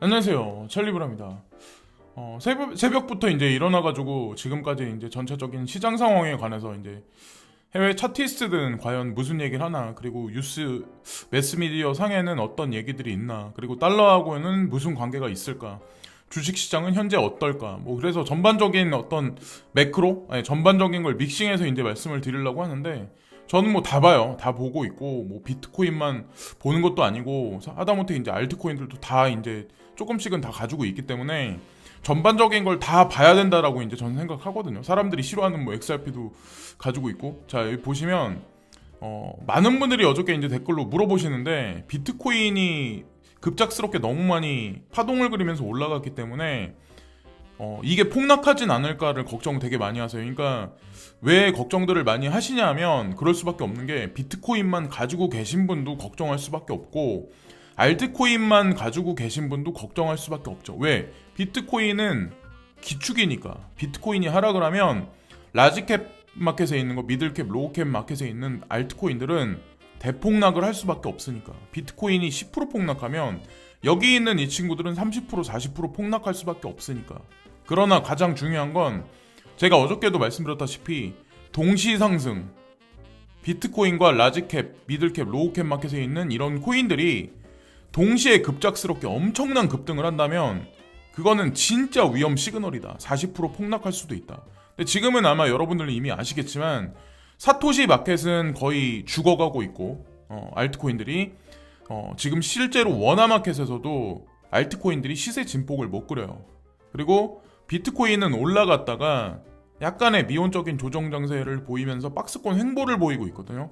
안녕하세요. 찰리브라입니다. 어, 새벽, 새벽부터 이제 일어나가지고 지금까지 이제 전체적인 시장 상황에 관해서 이제 해외 차티스트들은 과연 무슨 얘기를 하나, 그리고 뉴스, 매스미디어 상에는 어떤 얘기들이 있나, 그리고 달러하고는 무슨 관계가 있을까, 주식시장은 현재 어떨까, 뭐 그래서 전반적인 어떤 매크로, 아니, 전반적인 걸 믹싱해서 이제 말씀을 드리려고 하는데, 저는 뭐 다 봐요. 다 보고 있고, 뭐 비트코인만 보는 것도 아니고, 하다못해 이제 알트코인들도 다 이제 조금씩은 다 가지고 있기 때문에 전반적인 걸 다 봐야 된다라고 이제 저는 생각하거든요. 사람들이 싫어하는 뭐 XRP도 가지고 있고. 자, 여기 보시면 어, 많은 분들이 어저께 이제 댓글로 물어보시는데 비트코인이 급작스럽게 너무 많이 파동을 그리면서 올라갔기 때문에 어, 이게 폭락하진 않을까를 걱정 되게 많이 하세요. 그러니까 왜 걱정들을 많이 하시냐면 그럴 수밖에 없는 게 비트코인만 가지고 계신 분도 걱정할 수밖에 없고 알트코인만 가지고 계신 분도 걱정할 수밖에 없죠. 왜? 비트코인은 기축이니까. 비트코인이 하락을 하면 라지캡 마켓에 있는 거, 미들캡, 로우캡 마켓에 있는 알트코인들은 대폭락을 할 수밖에 없으니까. 비트코인이 10% 폭락하면 여기 있는 이 친구들은 30% 40% 폭락할 수밖에 없으니까. 그러나 가장 중요한 건 제가 어저께도 말씀드렸다시피 동시 상승 비트코인과 라지캡, 미들캡, 로우캡 마켓에 있는 이런 코인들이 동시에 급작스럽게 엄청난 급등을 한다면 그거는 진짜 위험 시그널이다. 40% 폭락할 수도 있다. 근데 지금은 아마 여러분들은 이미 아시겠지만 사토시 마켓은 거의 죽어가고 있고 어, 알트코인들이 어, 지금 실제로 원화 마켓에서도 알트코인들이 시세 진폭을 못 그려요. 그리고 비트코인은 올라갔다가 약간의 미온적인 조정 장세를 보이면서 박스권 횡보를 보이고 있거든요.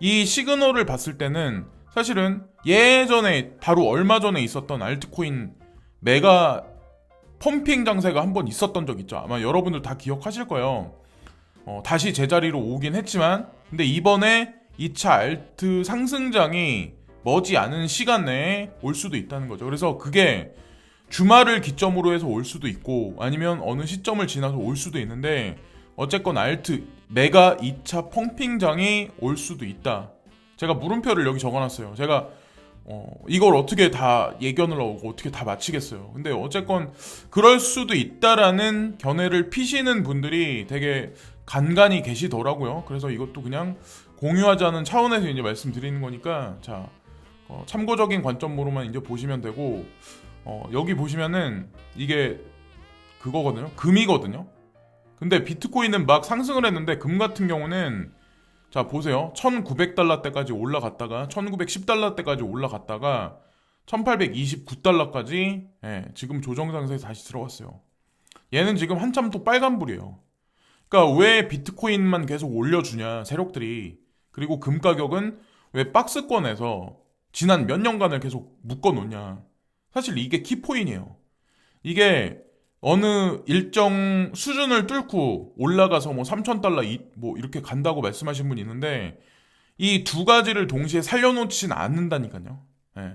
이 시그널을 봤을 때는 사실은 예전에 바로 얼마 전에 있었던 알트코인 메가 펌핑 장세가 한 번 있었던 적 있죠. 아마 여러분들 다 기억하실 거예요. 어, 다시 제자리로 오긴 했지만 근데 이번에 2차 알트 상승장이 머지 않은 시간 내에 올 수도 있다는 거죠. 그래서 그게 주말을 기점으로 해서 올 수도 있고 아니면 어느 시점을 지나서 올 수도 있는데 어쨌건 알트 메가 2차 펌핑장이 올 수도 있다. 제가 물음표를 여기 적어놨어요. 제가 어, 이걸 어떻게 다 예견을 하고 어떻게 다 맞히겠어요. 근데 어쨌건 그럴 수도 있다라는 견해를 피시는 분들이 되게 간간히 계시더라고요. 그래서 이것도 그냥 공유하자는 차원에서 이제 말씀드리는 거니까 자 어, 참고적인 관점으로만 이제 보시면 되고 어, 여기 보시면은 이게 그거거든요. 금이거든요. 근데 비트코인은 막 상승을 했는데 금 같은 경우는 자 보세요. 1900달러 때까지 올라갔다가 1910달러 때까지 올라갔다가 1829달러까지 예, 지금 조정 상세에 다시 들어갔어요. 얘는 지금 한참 또 빨간불이에요. 그러니까 왜 비트코인만 계속 올려주냐 세력들이. 그리고 금 가격은 왜 박스권에서 지난 몇 년간을 계속 묶어놓냐. 사실 이게 키포인이에요. 이게 어느 일정 수준을 뚫고 올라가서 뭐 3,000달러 뭐 이렇게 간다고 말씀하신 분이 있는데 이 두 가지를 동시에 살려놓진 않는다니까요. 예.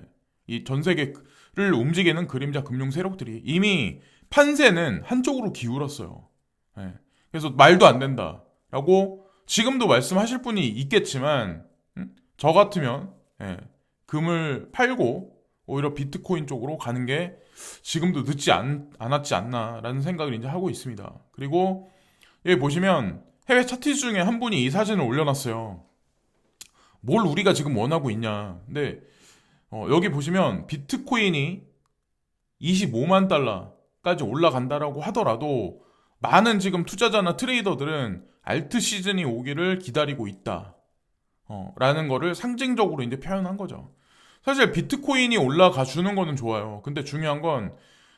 이전 세계를 움직이는 그림자 금융 세력들이 이미 판세는 한쪽으로 기울었어요. 예. 그래서 말도 안 된다라고 지금도 말씀하실 분이 있겠지만 음? 저 같으면 예. 금을 팔고 오히려 비트코인 쪽으로 가는 게 지금도 늦지 않, 않았지 않나라는 생각을 이제 하고 있습니다. 그리고 여기 보시면 해외 차트 중에 한 분이 이 사진을 올려놨어요. 뭘 우리가 지금 원하고 있냐. 근데 어, 여기 보시면 비트코인이 25만 달러까지 올라간다라고 하더라도 많은 지금 투자자나 트레이더들은 알트 시즌이 오기를 기다리고 있다. 어, 라는 거를 상징적으로 이제 표현한 거죠. 사실 비트코인이 올라가 주는 거는 좋아요. 근데 중요한 건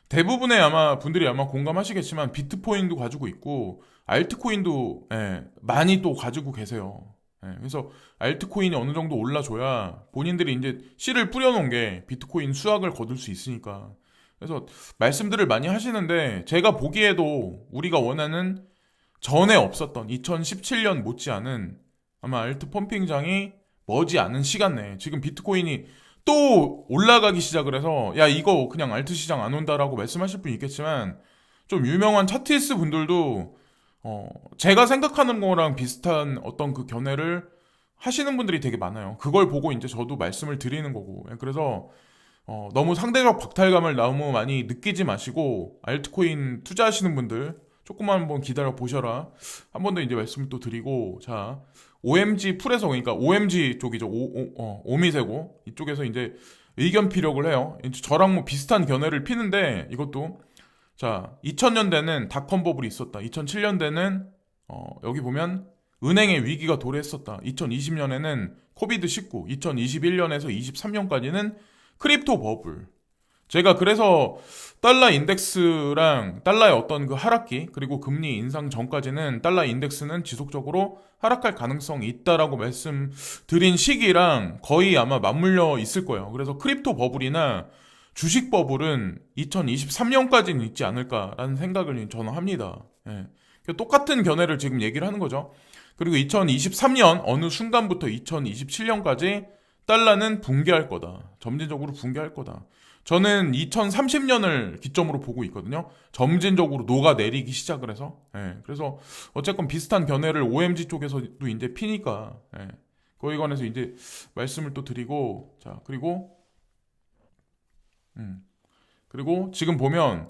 대부분의 아마 분들이 아마 공감하시겠지만 비트코인도 가지고 있고 알트코인도 예, 많이 또 가지고 계세요. 예, 그래서 알트코인이 어느 정도 올라줘야 본인들이 이제 씨를 뿌려놓은 게 비트코인 수확을 거둘 수 있으니까. 그래서 말씀들을 많이 하시는데 제가 보기에도 우리가 원하는 전에 없었던 2017년 못지않은 아마 알트 펌핑장이 머지 않은 시간 내에 지금 비트코인이 또 올라가기 시작을 해서 야 이거 그냥 알트 시장 안 온다라고 말씀하실 분 있겠지만 좀 유명한 차트리스 분들도 어 제가 생각하는 거랑 비슷한 어떤 그 견해를 하시는 분들이 되게 많아요. 그걸 보고 이제 저도 말씀을 드리는 거고 예, 그래서 어, 너무 상대적 박탈감을 너무 많이 느끼지 마시고 알트코인 투자하시는 분들 조금만 한번 기다려 보셔라. 한 번 더 이제 말씀을 또 드리고 자 OMG 풀에서 그러니까 OMG 쪽이죠. 오, 오, 어, 오미세고 이쪽에서 이제 의견 피력을 해요. 저랑 뭐 비슷한 견해를 피는데 이것도 자 2000년대는 닷컴 버블이 있었다. 2007년대는 어, 여기 보면 은행의 위기가 도래했었다. 2020년에는 코비드 19, 2021년에서 23년까지는 크립토 버블. 제가 그래서 달러 인덱스랑 달러의 어떤 그 하락기 그리고 금리 인상 전까지는 달러 인덱스는 지속적으로 하락할 가능성이 있다라고 말씀드린 시기랑 거의 아마 맞물려 있을 거예요. 그래서 크립토 버블이나 주식 버블은 2023년까지는 있지 않을까라는 생각을 저는 합니다. 예. 똑같은 견해를 지금 얘기를 하는 거죠. 그리고 2023년 어느 순간부터 2027년까지 달러는 붕괴할 거다. 점진적으로 붕괴할 거다. 저는 2030년을 기점으로 보고 있거든요. 점진적으로 녹아 내리기 시작을 해서. 예, 그래서 어쨌건 비슷한 견해를 OMG 쪽에서도 이제 피니까. 예, 그거에 관해서 이제 말씀을 또 드리고. 자, 그리고, 음. 그리고 지금 보면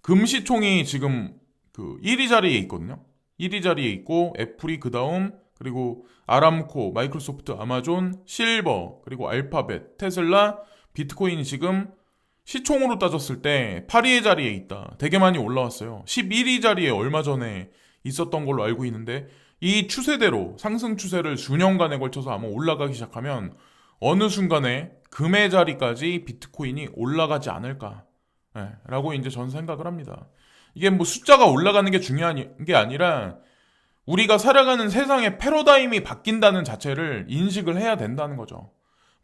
금시총이 지금 그 1위 자리에 있거든요. 1위 자리에 있고 애플이 그 다음 그리고 아람코, 마이크로소프트, 아마존, 실버, 그리고 알파벳, 테슬라, 비트코인이 지금 시총으로 따졌을 때 8위의 자리에 있다. 되게 많이 올라왔어요. 11위 자리에 얼마 전에 있었던 걸로 알고 있는데 이 추세대로 상승 추세를 수년간에 걸쳐서 아마 올라가기 시작하면 어느 순간에 금의 자리까지 비트코인이 올라가지 않을까. 네, 라고 이제 전 생각을 합니다. 이게 뭐 숫자가 올라가는 게 중요한 게 아니라 우리가 살아가는 세상의 패러다임이 바뀐다는 자체를 인식을 해야 된다는 거죠.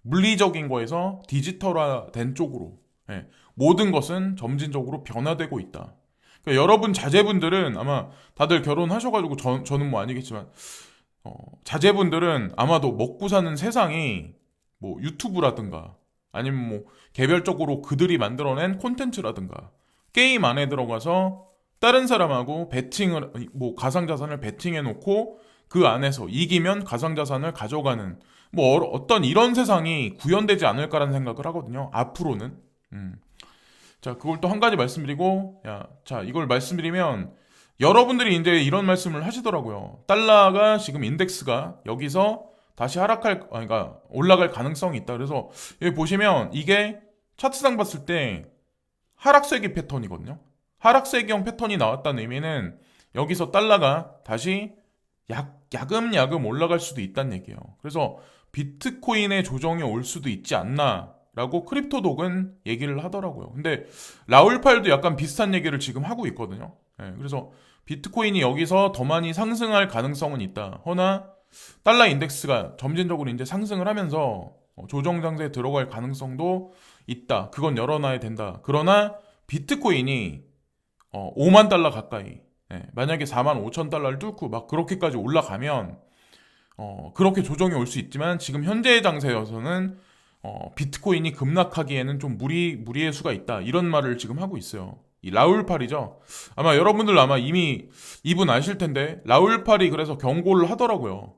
물리적인 거에서 디지털화된 쪽으로 예, 모든 것은 점진적으로 변화되고 있다. 그러니까 여러분 자제분들은 아마 다들 결혼하셔가지고 저, 저는 뭐 아니겠지만 어, 자제분들은 아마도 먹고 사는 세상이 뭐 유튜브라든가 아니면 뭐 개별적으로 그들이 만들어낸 콘텐츠라든가 게임 안에 들어가서 다른 사람하고 베팅을 뭐 가상 자산을 베팅해 놓고 그 안에서 이기면 가상 자산을 가져가는 뭐 어- 어떤 이런 세상이 구현되지 않을까라는 생각을 하거든요. 앞으로는. 음. 자, 그걸 또 한 가지 말씀드리고 야, 자, 이걸 말씀드리면 여러분들이 이제 이런 말씀을 하시더라고요. 달러가 지금 인덱스가 여기서 다시 하락할 아니, 그러니까 올라갈 가능성이 있다. 그래서 여기 보시면 이게 차트상 봤을 때 하락세기 패턴이거든요. 하락세기형 패턴이 나왔다는 의미는 여기서 달러가 다시 약, 야금야금 올라갈 수도 있다는 얘기예요. 그래서 비트코인의 조정이 올 수도 있지 않나 라고 크립토 독은 얘기를 하더라고요. 근데 라울팔도 약간 비슷한 얘기를 지금 하고 있거든요. 예, 그래서 비트코인이 여기서 더 많이 상승할 가능성은 있다. 허나 달러 인덱스가 점진적으로 이제 상승을 하면서 어, 조정 장세에 들어갈 가능성도 있다. 그건 열어놔야 된다. 그러나 비트코인이 어, 5만 달러 가까이 예, 만약에 4만 5천 달러를 뚫고 막 그렇게까지 올라가면 어, 그렇게 조정이 올 수 있지만 지금 현재의 장세여서는 어, 비트코인이 급락하기에는 좀 무리 무리의 수가 있다 이런 말을 지금 하고 있어요. 이 라울팔이죠. 아마 여러분들 아마 이미 이분 아실 텐데 라울팔이 그래서 경고를 하더라고요.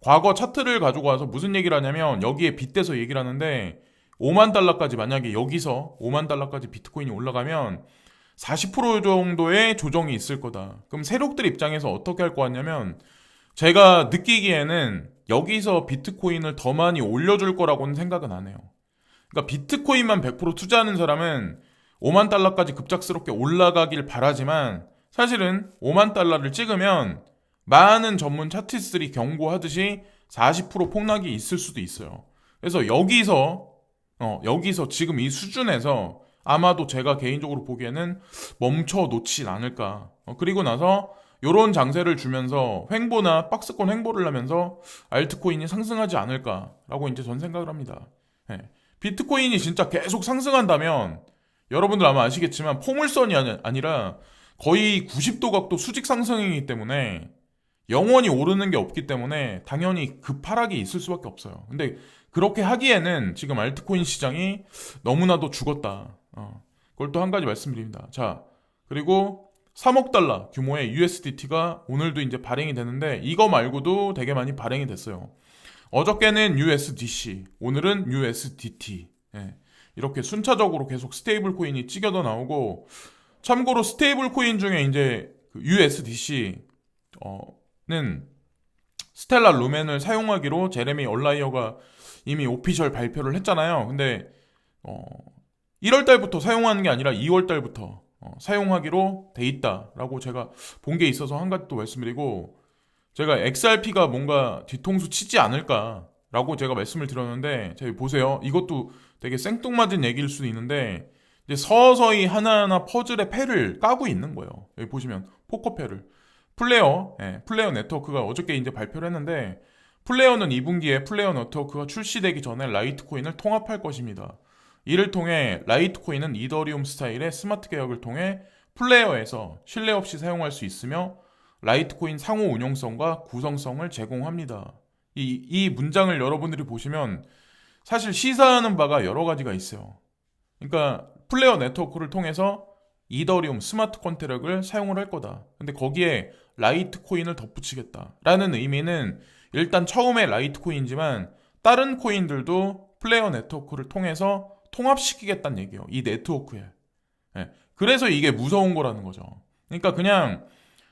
과거 차트를 가지고 와서 무슨 얘기를 하냐면 여기에 빗대서 얘기를 하는데 5만 달러까지 만약에 여기서 5만 달러까지 비트코인이 올라가면 40% 정도의 조정이 있을 거다. 그럼 세력들 입장에서 어떻게 할것 같냐면 제가 느끼기에는 여기서 비트코인을 더 많이 올려줄 거라고는 생각은 안 해요. 그러니까 비트코인만 100% 투자하는 사람은 5만 달러까지 급작스럽게 올라가길 바라지만 사실은 5만 달러를 찍으면 많은 전문 차티스들이 경고하듯이 40% 폭락이 있을 수도 있어요. 그래서 여기서 어, 여기서 지금 이 수준에서 아마도 제가 개인적으로 보기에는 멈춰 놓진 않을까. 어, 그리고 나서 요런 장세를 주면서 횡보나 박스권 횡보를 하면서 알트코인이 상승하지 않을까라고 이제 전 생각을 합니다. 예. 비트코인이 진짜 계속 상승한다면 여러분들 아마 아시겠지만 포물선이 아니- 아니라 거의 90도 각도 수직 상승이기 때문에 영원히 오르는 게 없기 때문에 당연히 급하락이 있을 수밖에 없어요. 근데 그렇게 하기에는 지금 알트코인 시장이 너무나도 죽었다. 어, 그걸 또 한 가지 말씀드립니다. 자, 그리고 3억 달러 규모의 USDT가 오늘도 이제 발행이 되는데 이거 말고도 되게 많이 발행이 됐어요. 어저께는 USDC, 오늘은 USDT. 예. 이렇게 순차적으로 계속 스테이블 코인이 찍여져 나오고 참고로 스테이블 코인 중에 이제 그 USDC 어는 스텔라 루멘을 사용하기로 제레미 얼라이어가 이미 오피셜 발표를 했잖아요. 근데 어 1월 달부터 사용하는 게 아니라 2월 달부터 어, 사용하기로 돼 있다라고 제가 본 게 있어서 한 가지 또 말씀드리고 제가 XRP가 뭔가 뒤통수 치지 않을까라고 제가 말씀을 드렸는데 제가 보세요. 이것도 되게 생뚱맞은 얘기일 수도 있는데 이제 서서히 하나하나 퍼즐의 패를 까고 있는 거예요. 여기 보시면 포커패를 플레어, 예, 플레어 네트워크가 어저께 이제 발표를 했는데 플레어는 2분기에 플레어 네트워크가 출시되기 전에 라이트코인을 통합할 것입니다. 이를 통해 라이트코인은 이더리움 스타일의 스마트 개혁을 통해 플레어에서 신뢰 없이 사용할 수 있으며 라이트코인 상호 운용성과 구성성을 제공합니다. 이, 이 문장을 여러분들이 보시면 사실 시사하는 바가 여러 가지가 있어요. 그러니까 플레어 네트워크를 통해서 이더리움 스마트 컨트랙을 사용을 할 거다. 근데 거기에 라이트코인을 덧붙이겠다라는 의미는 일단 처음에 라이트코인이지만 다른 코인들도 플레어 네트워크를 통해서 통합시키겠다는 얘기예요. 이 네트워크에. 예. 그래서 이게 무서운 거라는 거죠. 그러니까 그냥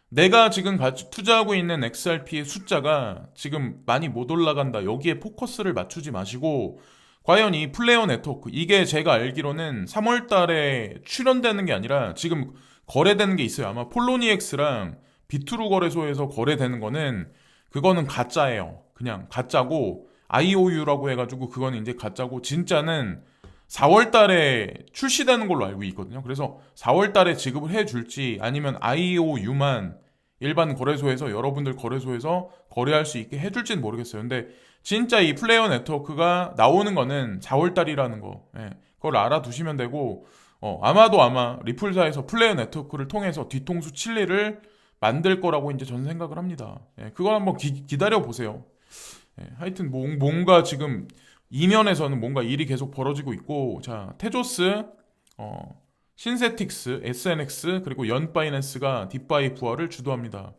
내가 지금 투자하고 있는 XRP의 숫자가 지금 많이 못 올라간다. 여기에 포커스를 맞추지 마시고 과연 이 플레어 네트워크 이게 제가 알기로는 3월 달에 출연되는 게 아니라 지금 거래되는 게 있어요. 아마 폴로니엑스랑 비트루 거래소에서 거래되는 거는 그거는 가짜예요. 그냥 가짜고 IOU라고 해가지고 그거는 이제 가짜고 진짜는 4월 달에 출시되는 걸로 알고 있거든요. 그래서 4월 달에 지급을 해 줄지 아니면 IOU만 일반 거래소에서 여러분들 거래소에서 거래할 수 있게 해 줄지는 모르겠어요. 근데 진짜 이 플레이어 네트워크가 나오는 거는 4월 달이라는 거. 예, 그걸 알아두시면 되고 어, 아마도 아마 리플사에서 플레이어 네트워크를 통해서 뒤통수 칠리를 만들 거라고 이제 저는 생각을 합니다. 예, 그걸 한번 기, 기다려 보세요. 예, 하여튼 뭐, 뭔가 지금 이면에서는 뭔가 일이 계속 벌어지고 있고 자 테조스 어, 신세틱스, SNX 그리고 연바이낸스가 딥바이 부활을 주도합니다.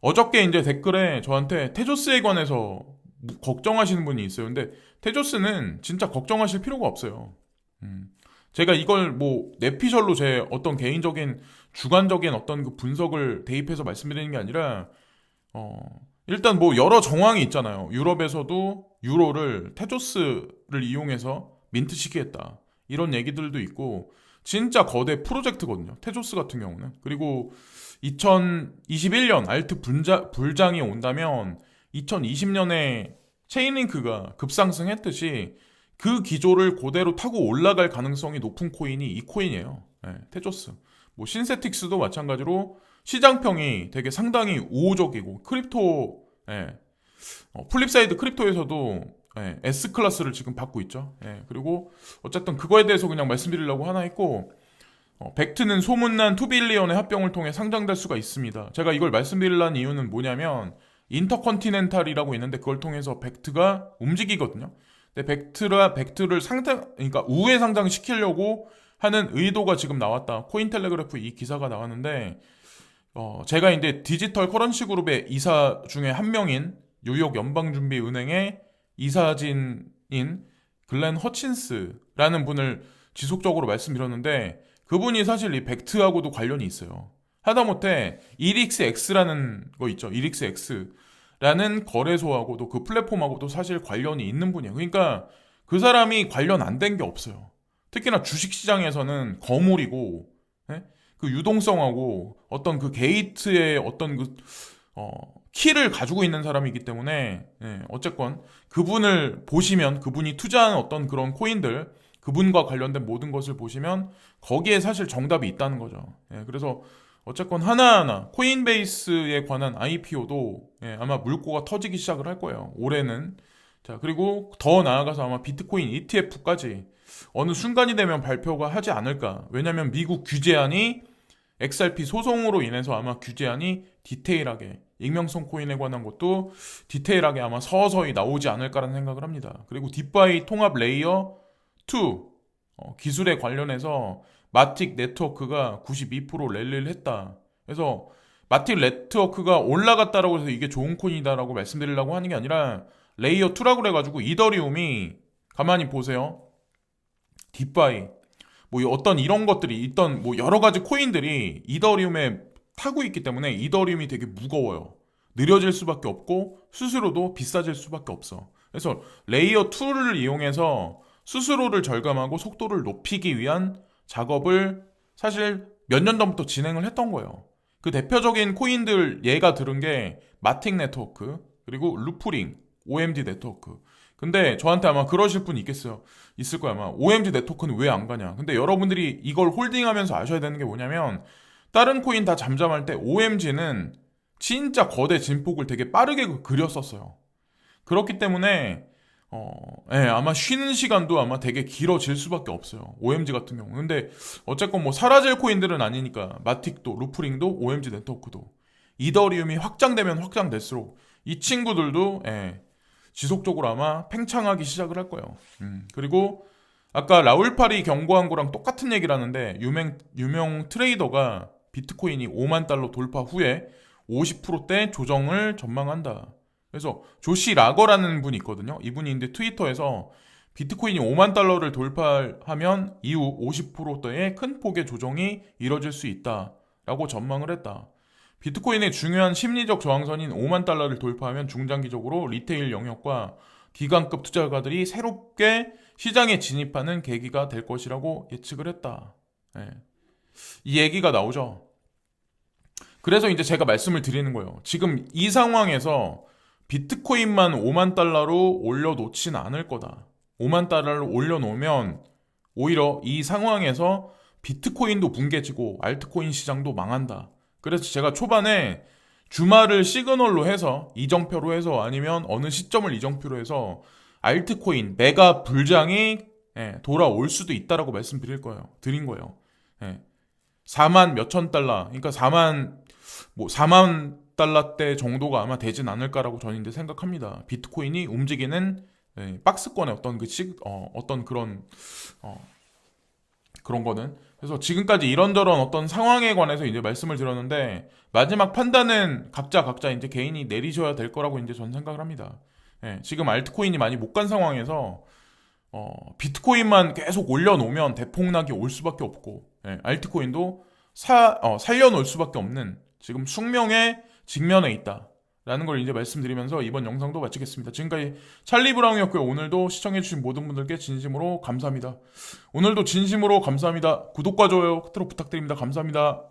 어저께 이제 댓글에 저한테 테조스에 관해서 무- 걱정하시는 분이 있어요. 근데 테조스는 진짜 걱정하실 필요가 없어요. 음. 제가 이걸 뭐 내피셜로 제 어떤 개인적인 주관적인 어떤 그 분석을 대입해서 말씀드리는 게 아니라 어 일단 뭐 여러 정황이 있잖아요. 유럽에서도 유로를 테조스를 이용해서 민트시키겠다 이런 얘기들도 있고 진짜 거대 프로젝트거든요. 테조스 같은 경우는 그리고 2021년 알트 분자, 불장이 온다면 2020년에 체인링크가 급상승했듯이 그 기조를 그대로 타고 올라갈 가능성이 높은 코인이 이 코인이에요. 예, 테조스. 뭐 신세틱스도 마찬가지로 시장평이 되게 상당히 우호적이고 크립토 예, 어, 플립사이드 크립토에서도 예, S 클래스를 지금 받고 있죠. 예, 그리고 어쨌든 그거에 대해서 그냥 말씀드리려고 하나 했고 어, 벡트는 소문난 투빌리언의 합병을 통해 상장될 수가 있습니다. 제가 이걸 말씀드리려는 이유는 뭐냐면 인터컨티넨탈이라고 있는데 그걸 통해서 벡트가 움직이거든요. 근데 벡트라 벡트를 상장 그러니까 우회 상장시키려고 하는 의도가 지금 나왔다. 코인텔레그래프 이 기사가 나왔는데 어, 제가 이제 디지털 커런시 그룹의 이사 중에 한 명인 뉴욕 연방준비은행의 이사진인 글렌 허친스라는 분을 지속적으로 말씀드렸는데 그분이 사실 이 벡트하고도 관련이 있어요. 하다못해 1xx라는 거 있죠. 1xx라는 거래소하고도 그 플랫폼하고도 사실 관련이 있는 분이에요. 그러니까 그 사람이 관련 안 된 게 없어요. 특히나 주식시장에서는 거물이고 예? 그 유동성하고 어떤 그 게이트의 어떤 그 어, 키를 가지고 있는 사람이기 때문에 예, 어쨌건 그분을 보시면 그분이 투자한 어떤 그런 코인들 그분과 관련된 모든 것을 보시면 거기에 사실 정답이 있다는 거죠. 예, 그래서 어쨌건 하나하나 코인베이스에 관한 IPO도 예, 아마 물꼬가 터지기 시작을 할 거예요. 올해는 자 그리고 더 나아가서 아마 비트코인 ETF까지 어느 순간이 되면 발표가 하지 않을까. 왜냐하면 미국 규제안이 XRP 소송으로 인해서 아마 규제안이 디테일하게 익명성 코인에 관한 것도 디테일하게 아마 서서히 나오지 않을까라는 생각을 합니다. 그리고 딥바이 통합 레이어 2 어, 기술에 관련해서 마틱 네트워크가 92% 랠리를 했다. 그래서 마틱 네트워크가 올라갔다라고 해서 이게 좋은 코인이다라고 말씀드리려고 하는 게 아니라 레이어 2라고 그래가지고 이더리움이 가만히 보세요. 딥바이, 뭐 어떤 이런 것들이 있던 뭐 여러 가지 코인들이 이더리움에 타고 있기 때문에 이더리움이 되게 무거워요. 느려질 수밖에 없고 수수료도 비싸질 수밖에 없어. 그래서 레이어 2를 이용해서 수수료를 절감하고 속도를 높이기 위한 작업을 사실 몇 년 전부터 진행을 했던 거예요. 그 대표적인 코인들 예가 들은 게 마틱 네트워크 그리고 루프링, OMG 네트워크. 근데 저한테 아마 그러실 분 있겠어요. 있을 거야 아마. OMG 네트워크는 왜 안 가냐? 근데 여러분들이 이걸 홀딩하면서 아셔야 되는 게 뭐냐면 다른 코인 다 잠잠할 때 OMG는 진짜 거대 진폭을 되게 빠르게 그- 그렸었어요. 그렇기 때문에 어, 예, 아마 쉬는 시간도 아마 되게 길어질 수밖에 없어요. OMG 같은 경우. 근데 어쨌건 뭐 사라질 코인들은 아니니까 마틱도 루프링도 OMG 네트워크도 이더리움이 확장되면 확장될수록 이 친구들도 예, 지속적으로 아마 팽창하기 시작을 할 거예요. 음, 그리고 아까 라울파리 경고한 거랑 똑같은 얘기를 하는데 유명 유명 트레이더가 비트코인이 5만 달러 돌파 후에 50%대 조정을 전망한다. 그래서 조시 라거라는 분이 있거든요. 이분이 근데 트위터에서 비트코인이 5만 달러를 돌파하면 이후 50%대의 큰 폭의 조정이 이뤄질 수 있다라고 전망을 했다. 비트코인의 중요한 심리적 저항선인 5만 달러를 돌파하면 중장기적으로 리테일 영역과 기관급 투자가들이 새롭게 시장에 진입하는 계기가 될 것이라고 예측을 했다. 예. 이 얘기가 나오죠. 그래서 이제 제가 말씀을 드리는 거예요. 지금 이 상황에서 비트코인만 5만 달러로 올려놓진 않을 거다. 5만 달러를 올려놓으면 오히려 이 상황에서 비트코인도 붕괴지고 알트코인 시장도 망한다. 그래서 제가 초반에 주말을 시그널로 해서 이정표로 해서 아니면 어느 시점을 이정표로 해서 알트코인 메가 불장이 예, 돌아올 수도 있다라고 말씀드릴 거예요. 드린 거예요. 예. 4만 몇천 달러, 그러니까 4만 뭐 4만 달러대 정도가 아마 되진 않을까라고 저는 이제 생각합니다. 비트코인이 움직이는 예, 박스권의 어떤 그 시, 어, 어떤 그런 어, 그런 거는 그래서 지금까지 이런저런 어떤 상황에 관해서 이제 말씀을 드렸는데 마지막 판단은 각자 각자 이제 개인이 내리셔야 될 거라고 이제 저는 생각을 합니다. 예, 지금 알트코인이 많이 못 간 상황에서 어, 비트코인만 계속 올려놓으면 대폭락이 올 수밖에 없고 예, 알트코인도 사, 어, 살려놓을 수밖에 없는 지금 숙명의 직면에 있다라는 걸 이제 말씀드리면서 이번 영상도 마치겠습니다. 지금까지 찰리 브라운이었고요. 오늘도 시청해주신 모든 분들께 진심으로 감사합니다. 오늘도 진심으로 감사합니다. 구독과 좋아요 끝으로 부탁드립니다. 감사합니다.